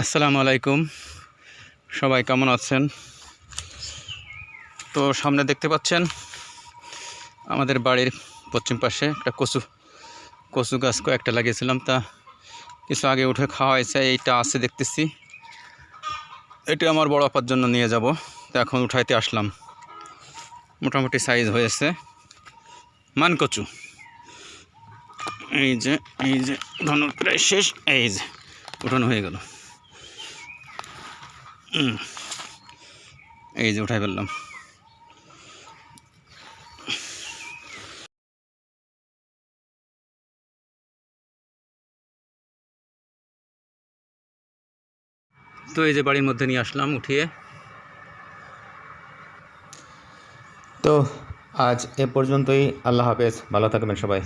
আসসালামু আলাইকুম। সবাই কেমন আছেন? তো সামনে দেখতে পাচ্ছেন, আমাদের বাড়ির পশ্চিম পাশে একটা কচু কচু গাছ কয়েকটা লাগিয়েছিলাম। তা কিছু আগে উঠে খাওয়া হয়েছে, এইটা আছে দেখতেছি। এটা আমার বড় আপার জন্য নিয়ে যাব। তো এখন উঠাইতে আসলাম। মোটামুটি সাইজ হয়েছে। মান কচু। এই যে এই যে, ধনুর প্রায় শেষ, এই যে, উঠানো হয়ে গেল। এই যে উঠাই ফেললাম। তো এই যে বাড়ির মধ্যে নিয়ে আসলাম উঠিয়ে। তো আজ এ পর্যন্তই, আল্লাহ হাফেজ, ভালো থাকবেন সবাই।